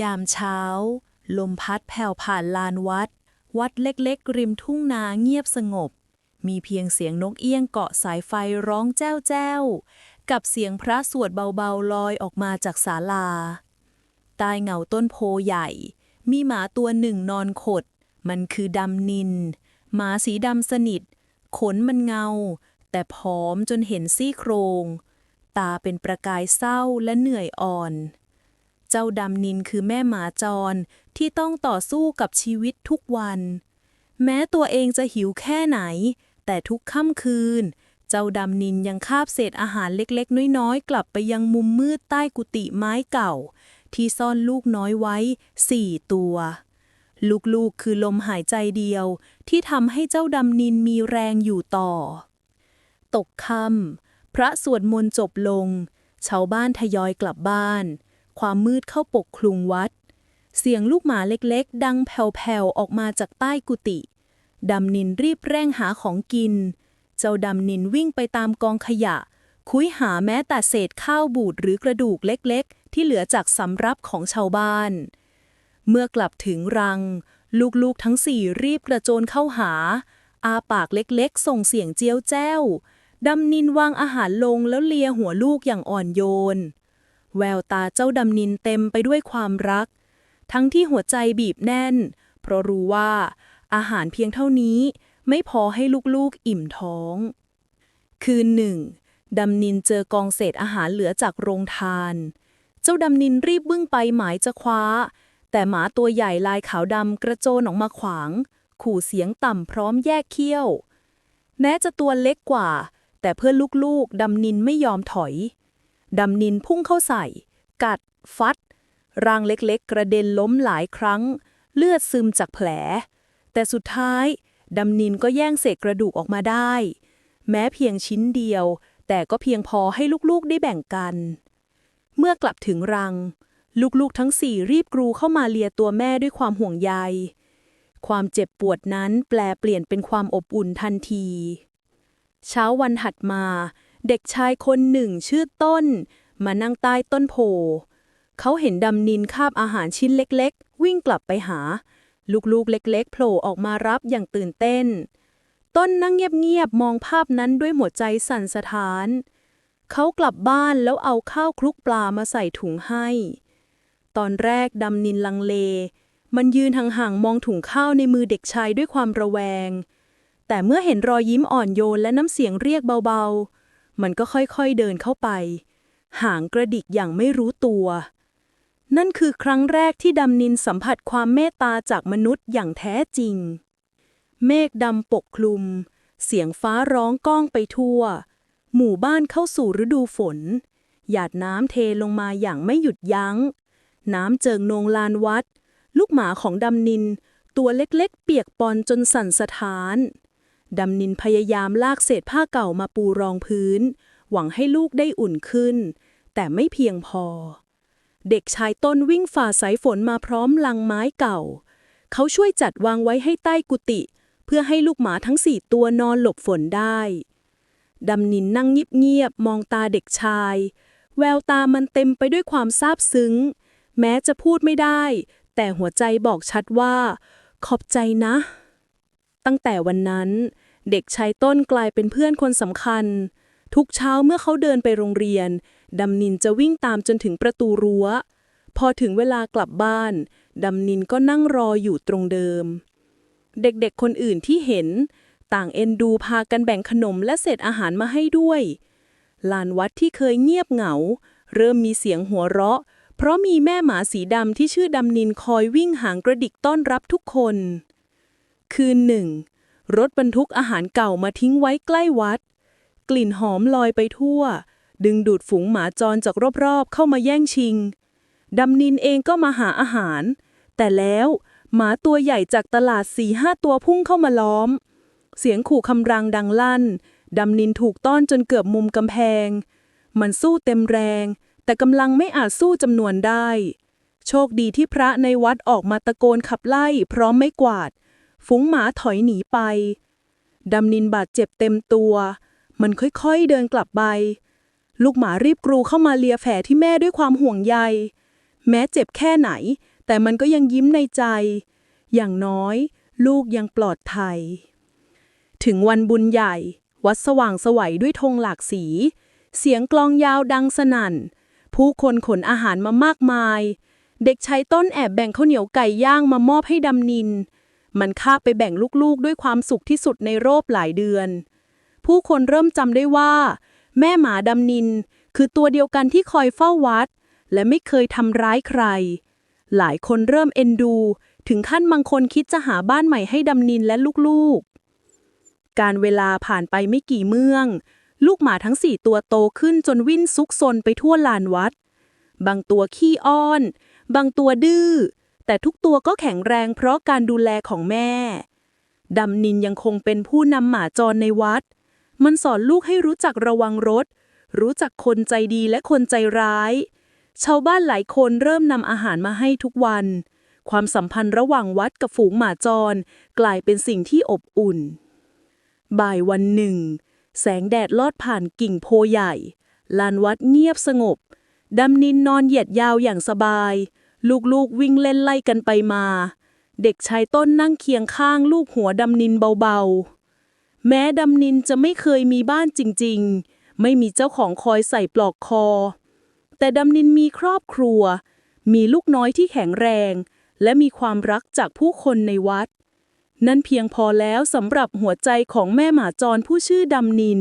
ยามเช้า ลมพัดแผ่วผ่านลานวัด วัดเล็กๆ ริมทุ่งนาเงียบสงบ มีเพียงเสียงนกเอี้ยงเกาะสายไฟร้องแจ้วแจ้วกับเสียงพระสวดเบาๆลอยออกมาจากศาลา ใต้เงาต้นโพใหญ่ มีหมาตัวหนึ่งนอนขด มันคือดำนิน หมาสีดำสนิท ขนมันเงา แต่ผอมจนเห็นซี่โครง ตาเป็นประกายเศร้าและเหนื่อยอ่อน เจ้าดำนินคือแม่หมาจรที่ต้องต่อสู้กับชีวิตทุกวัน แม้ตัวเองจะหิวแค่ไหน แต่ทุกค่ำคืน เจ้าดำนินยังคาบเศษอาหารเล็กๆ น้อยๆ กลับไปยังมุมมืดใต้กุฏิไม้เก่า ที่ซ่อนลูกน้อยไว้สี่ตัว ลูกๆคือลมหายใจเดียว ที่ทำให้เจ้าดำนินมีแรงอยู่ต่อ ตกค่ำพระสวดมนต์จบลง ชาวบ้านทยอยกลับบ้าน ความมืดเข้าปกคลุมวัด เสียงลูกหมาเล็กๆ ดังแผ่วๆ ออกมาจากใต้กุฏิดำนินรีบเร่งหาของกิน เจ้าดำนินวิ่งไปตามกองขยะ คุยหาแม้แต่เศษข้าวบูดหรือกระดูกเล็กๆ ที่เหลือจากสำรับของชาวบ้าน เมื่อกลับถึงรัง ลูกๆทั้งสี่รีบกระโจนเข้าหา อาปากเล็กๆ ส่งเสียงเจียวแจ้วดำนินวางอาหารลงแล้วเลียหัวลูกอย่างอ่อนโยน แววตาเจ้าดำนินเต็มไปด้วยความรัก ทั้งที่หัวใจบีบแน่น เพราะรู้ว่า อาหารเพียงเท่านี้ไม่พอให้ลูกๆอิ่มท้อง คืนหนึ่งดำนินเจอกองเศษอาหารเหลือจากโรงทาน เจ้าดำนินรีบบึ้งไปหมายจะคว้า แต่หมาตัวใหญ่ลายขาวดำกระโจนออกมาขวาง ขู่เสียงต่ำพร้อมแยกเขี้ยว แม้จะตัวเล็กกว่า แต่เพื่อลูกๆดำนินไม่ยอมถอย ดำนินพุ่งเข้าใส่ กัด ฟัด ร่างเล็กๆ กระเด็นล้มหลายครั้ง เลือดซึมจากแผล แต่สุดท้าย ดำนินก็แย่งเศษกระดูกออกมาได้ แม้เพียงชิ้นเดียว แต่ก็เพียงพอให้ลูกๆได้แบ่งกัน เมื่อกลับถึงรัง ลูกๆทั้งสี่รีบกรูเข้ามาเลียตัวแม่ด้วยความห่วงใย ความเจ็บปวดนั้นแปลเปลี่ยนเป็นความอบอุ่นทันที เช้าวันถัดมา เด็กชายคนหนึ่งชื่อต้น มานั่งใต้ต้นโพ เขาเห็นดำนินคาบอาหารชิ้นเล็กๆ วิ่งกลับไปหา ลูกๆเล็กๆโผล่ออกมารับอย่างตื่นเต้น ต้นนั่งเงียบๆ มองภาพนั้นด้วยหัวใจสั่นสะท้าน เขากลับบ้านแล้วเอาข้าวคลุกปลามาใส่ถุงให้ ตอนแรกดำนินลังเล มันยืนห่างๆ มองถุงข้าวในมือเด็กชายด้วยความระแวง แต่เมื่อเห็นรอยยิ้มอ่อนโยนและน้ำเสียงเรียกเบาๆ มันก็ค่อยๆเดินเข้าไป หางกระดิกอย่างไม่รู้ตัว นั่นคือครั้งแรกที่ดำนินสัมผัสความเมตตาจากมนุษย์อย่างแท้จริง เมฆดำปกคลุม เสียงฟ้าร้องก้องไปทั่ว หมู่บ้านเข้าสู่ฤดูฝน หยาดน้ำเทลงมาอย่างไม่หยุดยัง้ง น้ำเจิงนงลานวัด ลูกหมาของดำนิน ตัวเล็กๆ เปียกปอนจนสั่นสะท้าน ดำนินพยายามลากเศษผ้าเก่ามาปูรองพื้น หวังให้ลูกได้อุ่นขึ้น แต่ไม่เพียงพอ เด็กชายต้นวิ่งฝ่าสายฝนมาพร้อมลังไม้เก่า เขาช่วยจัดวางไว้ให้ใต้กุฏิเพื่อให้ลูกหมาทั้งสี่ตัวนอนหลบฝนได้ ดำนินนั่งเงียบๆมองตาเด็กชาย แววตามันเต็มไปด้วยความซาบซึ้ง แม้จะพูดไม่ได้ แต่หัวใจบอกชัดว่า ขอบใจนะ ตั้งแต่วันนั้น เด็กชายต้นกลายเป็นเพื่อนคนสำคัญ ทุกเช้าเมื่อเขาเดินไปโรงเรียน ดำนินจะวิ่งตามจนถึงประตูรั้ว พอถึงเวลากลับบ้าน ดำนินก็นั่งรออยู่ตรงเดิม เด็กๆคนอื่นที่เห็น ต่างเอ็นดูพากันแบ่งขนมและเศษอาหารมาให้ด้วย ลานวัดที่เคยเงียบเหงา เริ่มมีเสียงหัวเราะ เพราะมีแม่หมาสีดำที่ชื่อดำนินคอยวิ่งหางกระดิกต้อนรับทุกคน คืนหนึ่ง รถบรรทุกอาหารเก่ามาทิ้งไว้ใกล้วัด กลิ่นหอมลอยไปทั่ว ดึงดูดฝูงหมาจรจากรอบๆ เข้ามาแย่งชิงดำนินเองก็มาหาอาหาร แต่แล้วหมาตัวใหญ่จากตลาดสี่ห้าตัวพุ่งเข้ามาล้อม เสียงขู่คำรางดังลั่น ดำนินถูกต้อนจนเกือบมุมกำแพง มันสู้เต็มแรง แต่กำลังไม่อาจสู้จำนวนได้ โชคดีที่พระในวัดออกมาตะโกนขับไล่พร้อมไม่กวาด ฝูงหมาถอยหนีไป ดำนินบาดเจ็บเต็มตัว มันค่อยๆเดินกลับไป ลูกหมารีบกรูเข้ามาเลียแผลที่แม่ด้วยความห่วงใย แม้เจ็บแค่ไหน แต่มันก็ยังยิ้มในใจ อย่างน้อย ลูกยังปลอดภัย ถึงวันบุญใหญ่ วัดสว่างสวัยด้วยธงหลากสี เสียงกลองยาวดังสนั่น ผู้คนขนอาหารมามากมาย เด็กชายต้นแอบแบ่งข้าวเหนียวไก่ย่างมามอบให้ดำนิน มันคาบไปแบ่งลูกๆ ด้วยความสุขที่สุดในรอบหลายเดือน ผู้คนเริ่มจำได้ว่า แม่หมาดำนิน คือตัวเดียวกันที่คอยเฝ้าวัด และไม่เคยทำร้ายใคร หลายคนเริ่มเอ็นดู ถึงขั้นบางคนคิดจะหาบ้านใหม่ให้ดำนินและลูกๆ การเวลาผ่านไปไม่กี่เมือง ลูกหมาทั้งสี่ตัวโตขึ้นจนวิ่นซุกซนไปทั่วลานวัด บางตัวขี้อ้อน บางตัวดื้อ แต่ทุกตัวก็แข็งแรงเพราะการดูแลของแม่ ดำนินยังคงเป็นผู้นำหมาจรในวัด มันสอนลูกให้รู้จักระวังรถ รู้จักคนใจดีและคนใจร้าย ชาวบ้านหลายคนเริ่มนำอาหารมาให้ทุกวัน ความสัมพันธ์ระหว่างวัดกับฝูงหมาจร กลายเป็นสิ่งที่อบอุ่น บ่ายวันหนึ่ง แสงแดดลอดผ่านกิ่งโพใหญ่ ลานวัดเงียบสงบดำนินนอนเหยียดยาวอย่างสบาย ลูกๆวิ่งเล่นไล่กันไปมา เด็กชายต้นนั่งเคียงข้างลูกหัวดำนินเบาๆ แม้ดำนินจะไม่เคยมีบ้านจริงๆ ไม่มีเจ้าของคอยใส่ปลอกคอ แต่ดำนินมีครอบครัว มีลูกน้อยที่แข็งแรง และมีความรักจากผู้คนในวัด นั่นเพียงพอแล้วสำหรับหัวใจของแม่หมาจรผู้ชื่อดำนิน